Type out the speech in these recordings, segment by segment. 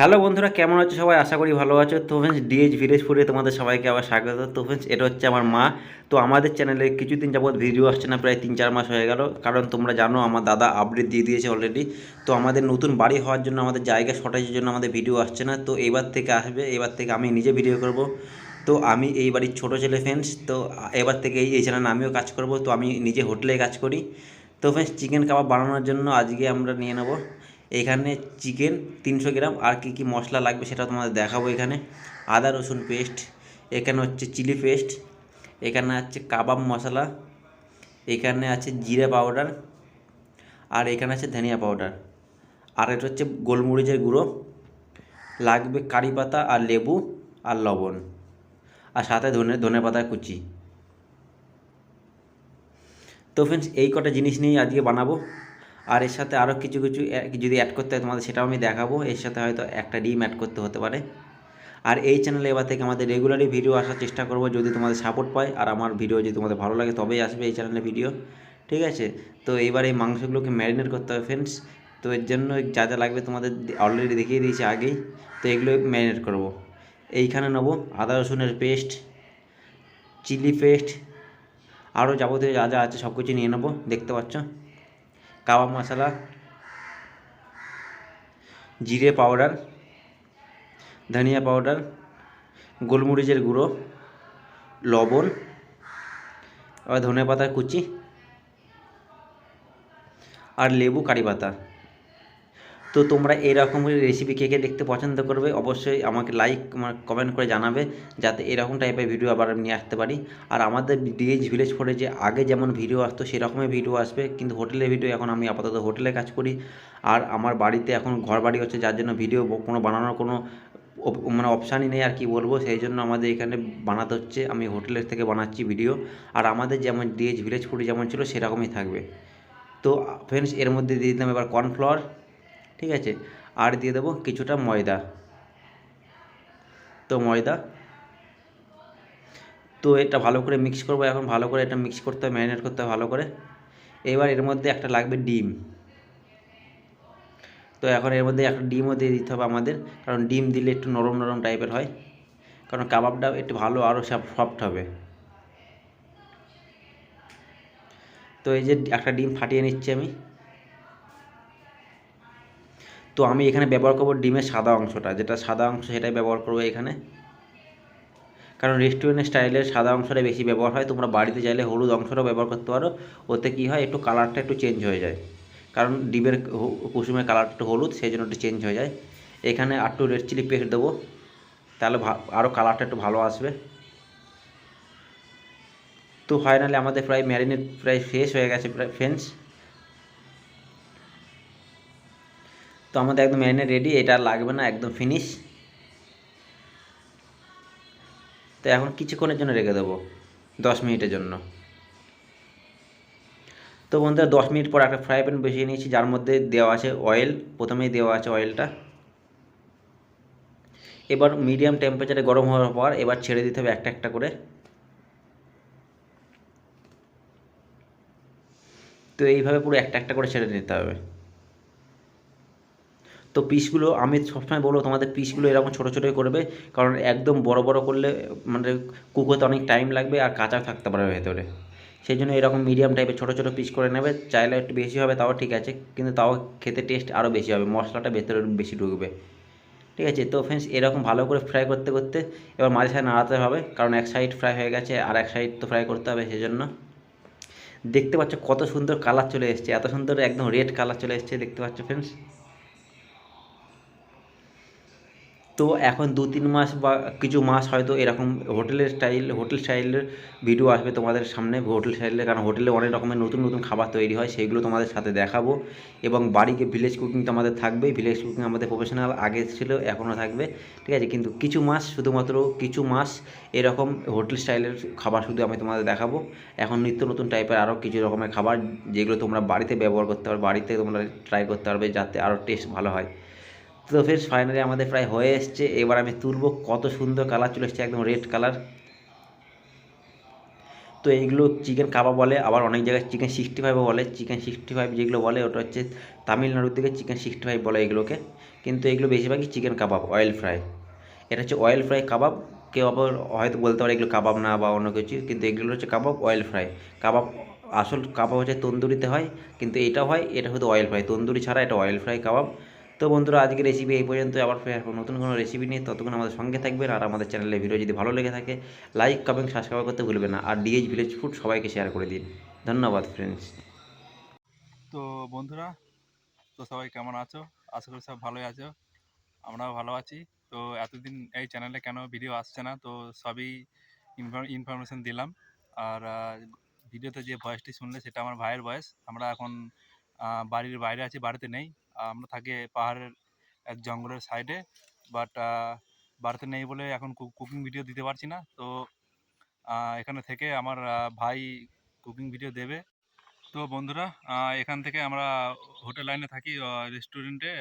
Hello বন্ধুরা, কেমন আছো সবাই? আশা করি ভালো আছো। তো ফ্রেন্ডস ডিএইচ ভিলেজ ফুডে তোমাদের সবাইকে আবার স্বাগত। তো ফ্রেন্ডস এটা হচ্ছে আমার মা। তো আমাদের চ্যানেলে কিছুদিন যাবত ভিডিও আসছে না, প্রায় তিন চার মাস হয়ে গেল। কারণ তোমরা জানো, আমার দাদা আপডেট দিয়ে দিয়েছে অলরেডি তো আমাদের নতুন বাড়ি হওয়ার জন্য, আমাদের জায়গা শর্টেজের জন্য আমাদের ভিডিও আসছে না। তো এবার থেকে আসবে, এবার থেকে আমি নিজে ভিডিও করব। তো আমি এই বাড়ির ছোটো ছেলে ফ্রেন্ডস তো এবার থেকে এই চ্যানেলে আমিও কাজ করব। তো আমি নিজে হোটেলে কাজ করি। তো ফ্রেন্ডস চিকেন কাবাব বানানোর জন্য আজকে আমরা নিয়ে নেব। এখানে চিকেন তিনশো গ্রাম, আর কি কি মশলা লাগবে সেটা তোমাদের দেখাবো এখানে। আদা, রসুন পেস্ট, এখানে হচ্ছে চিলি পেস্ট, এখানে আছে কাবাব মশলা, এখানে আছে জিরে পাউডার, আর এখানে আছে ধনিয়া পাউডার। আর এটা হচ্ছে গোলমরিচের গুঁড়ো, লাগবে কারি পাতা আর লেবু আর লবণ, আর সাথে ধনে ধনে পাতা কুচি। তো ফ্রেন্ডস এই কটা জিনিস নিয়েই আজকে বানাবো। আর এর সাথে আরও কিছু কিছু যদি অ্যাড করতে হয় তোমাদের, সেটাও আমি দেখাবো। এর সাথে হয়তো একটা ডিম অ্যাড করতে হতে পারে। আর এই চ্যানেলে এবার থেকে আমাদের রেগুলারই ভিডিও আসার চেষ্টা করব, যদি তোমাদের সাপোর্ট পায়। আর আমার ভিডিও যদি তোমাদের ভালো লাগে, তবেই আসবে এই চ্যানেলে ভিডিও ঠিক আছে? তো এবার এই মাংসগুলোকে ম্যারিনেট করতে হবে ফ্রেন্ডস তো এর জন্য যা যা লাগবে তোমাদের অলরেডি দেখিয়ে দিয়েছি আগেই। তো এগুলো ম্যারিনেট করব। এইখানে নেব আদা, রসুনের পেস্ট চিলি পেস্ট আরও যাবতীয় যা যা আছে সব কিছু নিয়ে নেব। দেখতে পাচ্ছ? কাবাব মশলা জিরে পাউডার ধনিয়া পাউডার গোলমরিচের গুঁড়ো লবণ আবার ধনে পাতার কুচি আর লেবু কারি পাতা তো তোমরা এরকম রেসিপি কে কে দেখতে পছন্দ করবে, অবশ্যই আমাকে লাইক কমেন্ট করে জানাবে, যাতে এরকম টাইপের ভিডিও আবার নিয়ে আসতে পারি। আর আমাদের ডিএইচ ভিলেজ ফোরে যে আগে যেমন ভিডিও আসতো, সেরকমই ভিডিও আসবে, কিন্তু হোটেলের ভিডিও এখন আমি আপাতত হোটেলে কাজ করি। আর আমার বাড়িতে এখন ঘর বাড়ি হচ্ছে, যার জন্য ভিডিও কোনো বানানোর কোনো মানে অপশানই নেই আর কি বলব। সেই জন্য আমাদের এখানে বানাতে হচ্ছে, আমি হোটেলের থেকে বানাচ্ছি ভিডিও আর আমাদের যেমন ডিএইচ ভিলেজ ফুড যেমন ছিল, সেরকমই থাকবে। তো ফ্রেন্ডস এর মধ্যে দিয়ে দিলাম এবার কর্নফ্লাওয়ার ঠিক আছে? আর দিয়ে দেবো কিছুটা ময়দা। তো ময়দা। তো এটা ভালো করে মিক্স করব। এখন ভালো করে এটা মিক্স করতে হবে ম্যারিনেট করতে হবে ভালো করে। এবার এর মধ্যে একটা লাগবে ডিম। তো এখন এর মধ্যে একটা ডিমও দিয়ে দিতে হবে আমাদের। কারণ ডিম দিলে একটু নরম নরম টাইপের হয়। কারণ কাবাবটা একটু ভালো আরও সফট হবে। তো এই যে একটা ডিম ফাটিয়ে নিচ্ছি আমি। তো আমি এখানে ব্যবহার করব ডিমের সাদা অংশটা, যেটা সাদা অংশ সেটাই ব্যবহার করব এখানে। কারণ রেস্টুরেন্ট স্টাইলের সাদা অংশটা বেশি ব্যবহার হয়, তোমরা বাড়িতে চাইলে হলুদ অংশটাও ব্যবহার করতে পারো। ওতে কী হয়, একটু কালারটা একটু চেঞ্জ হয়ে যায়। কারণ ডিমের কুসুমের কালারটা একটু হলুদ, সেই জন্য একটু চেঞ্জ হয়ে যায়। এখানে একটু রেড চিলি পেস্ট দেবো, তাহলে আরও কালারটা একটু ভালো আসবে। তো ফাইনালি আমাদের প্রায় ম্যারিনেট প্রায় শেষ হয়ে গেছে প্রায় ফ্রেন্ডস তো আমাদের একদম ম্যারিনেট রেডি এটা লাগবে না, একদম ফিনিশ তো এখন কিছুক্ষণের জন্য রেখে দেবো, দশ মিনিটের জন্য। তো বন্ধুরা, দশ মিনিট পর একটা ফ্রাই প্যান বসিয়ে নিয়েছি, যার মধ্যে দেওয়া আছে অয়েল প্রথমেই দেওয়া আছে অয়েলটা এবার মিডিয়াম টেম্পারেচারে গরম হওয়ার পর এবার ছেড়ে দিতে হবে একটা একটা করে। তো এইভাবে পুরো একটা একটা করে ছেড়ে নিতে হবে। তো পিসগুলো আমি সবসময় বলব তোমাদের পিসগুলো এরকম ছোটো ছোটোই করবে, কারণ একদম বড় বড় করলে মানে কুক হতে অনেক টাইম লাগবে আর কাঁচা থাকতে পারবে ভেতরে। সেই জন্য এরকম মিডিয়াম টাইপের ছোটো ছোটো পিস করে নেবে, চাইলে একটু বেশি হবে তাও ঠিক আছে, কিন্তু তাও খেতে টেস্ট আরও বেশি হবে, মশলাটা ভেতরে বেশি ঢুকবে। ঠিক আছে, তো ফ্রেন্ডস এরকম ভালো করে ফ্রাই করতে করতে এবার মাঝে সাঝে নাড়াতে হবে, কারণ এক সাইড ফ্রাই হয়ে গেছে আর এক সাইড তো ফ্রাই করতে হবে সেই জন্য দেখতে পাচ্ছ কত সুন্দর কালার চলে এসছে, এত সুন্দর একদম রেড কালার চলে এসছে, দেখতে পাচ্ছ ফ্রেন্ডস তো এখন দু তিন মাস বা কিছু মাস হয়তো এরকম হোটেলের স্টাইল, হোটেল স্টাইলের ভিডিও আসবে তোমাদের সামনে। হোটেল স্টাইলের, কারণ হোটেলে অনেক রকমের নতুন নতুন খাবার তৈরি হয় সেইগুলো তোমাদের সাথে দেখাবো। এবং বাড়িকে ভিলেজ কুকিং তো আমাদের থাকবেই ভিলেজ কুকিং আমাদের প্রফেশনাল আগে ছিল, এখনও থাকবে। ঠিক আছে? কিন্তু কিছু মাস, শুধুমাত্র কিছু মাস এরকম হোটেল স্টাইলের খাবার শুধু আমি তোমাদের দেখাবো। এখন নিত্য নতুন টাইপের আরও কিছু রকমের খাবার, যেগুলো তোমরা বাড়িতে ব্যবহার করতে পারবে বাড়িতে তোমরা ট্রাই করতে পারবে, যাতে আরও টেস্ট ভালো হয়। তো ফ্রেন্ডস ফাইনালি আমাদের প্রায় হয়ে এসছে। এবার আমি তুলবো কত সুন্দর কালার চলে এসছে, একদম রেড কালার তো এইগুলো চিকেন কাবাব বলে, আবার অনেক জায়গায় চিকেন সিক্সটি ফাইভও বলে। চিকেন সিক্সটি ফাইভ যেগুলো বলে, ওটা হচ্ছে তামিলনাড়ুর দিকে চিকেন সিক্সটি ফাইভ বলে এগুলোকে। কিন্তু এগুলো বেশিরভাগই চিকেন কাবাব অয়েল ফ্রাই এটা হচ্ছে অয়েল ফ্রাই কাবাব। কেউ আবার হয়তো বলতে পারে এগুলো কাবাব না বা অন্য কিছু, কিন্তু এগুলো হচ্ছে কাবাব অয়েল ফ্রাই কাবাব, আসল কাবাব হচ্ছে তন্দুরিতে হয়, কিন্তু এটা হয়, এটা হয়তো অয়েল ফ্রাই তন্দুরি ছাড়া এটা অয়েল ফ্রাই কাবাব। তো বন্ধুরা আজকে রেসিপি এই পর্যন্ত আবার ফের নতুন কোনো রেসিপি নিয়ে ততক্ষণ আমাদের সঙ্গে থাকবেন। আর আমাদের চ্যানেলের ভিডিও যদি ভালো লেগে থাকে লাইক কমেন্ট সাবস্ক্রাইব করতে ভুলবেন না। আর ডিএইচ ভিলেজ ফুড সবাইকে শেয়ার করে দিন। ধন্যবাদ ফ্রেন্ডস তো বন্ধুরা, তো সবাই কেমন আছো? আশা করি সব ভালোই আছো। আমরাও ভালো আছি। তো এতদিন এই চ্যানেলে কেন ভিডিও আসছে না? তো সবই ইনফরমেশন দিলাম। আর ভিডিওতে যে ভয়েসটি শুনলে, সেটা আমার ভাইয়ের ভয়েস আমরা এখন বাড়ির বাইরে আছি, বাড়িতে নেই। আমরা থাকি পাহাড়ের এক জঙ্গলের সাইডে বাট বাড়িতে নেই বলে এখন কুকিং ভিডিও দিতে পারছি না। তো এখানে থেকে আমার ভাই কুকিং ভিডিও দেবে। তো বন্ধুরা এখান থেকে আমরা হোটেল লাইনে থাকি রেস্টুরেন্টে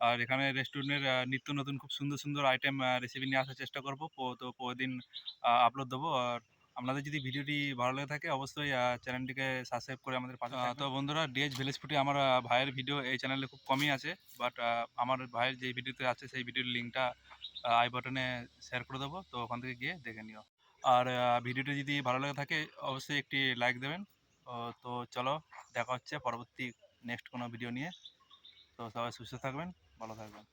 আর এখানে রেস্টুরেন্টের নিত্য নতুন খুব সুন্দর সুন্দর আইটেম রেসিপি নিয়ে আসার চেষ্টা করব। তো প্রতিদিন আপলোড দেবো। আর আপনাদের যদি ভিডিওটি ভালো লেগে থাকে অবশ্যই চ্যানেলটিকে সাবস্ক্রাইব করে আমাদের পাশে তো বন্ধুরা ডিএইচ ভিলেজ ফুটে আমার ভাইয়ের ভিডিও এই চ্যানেলে খুব কমই আছে বাট আমার ভাইয়ের যে ভিডিওতে আছে সেই ভিডিওর লিঙ্কটা আই বাটনে শেয়ার করে দেবো তো ওখান থেকে গিয়ে দেখে নিও। আর ভিডিওটি যদি ভালো লেগে থাকে অবশ্যই একটি লাইক দেবেন। তো চলো দেখা হচ্ছে পরবর্তী নেক্সট কোনো ভিডিও নিয়ে। তো সবাই সুস্থ থাকবেন ভালো থাকবেন।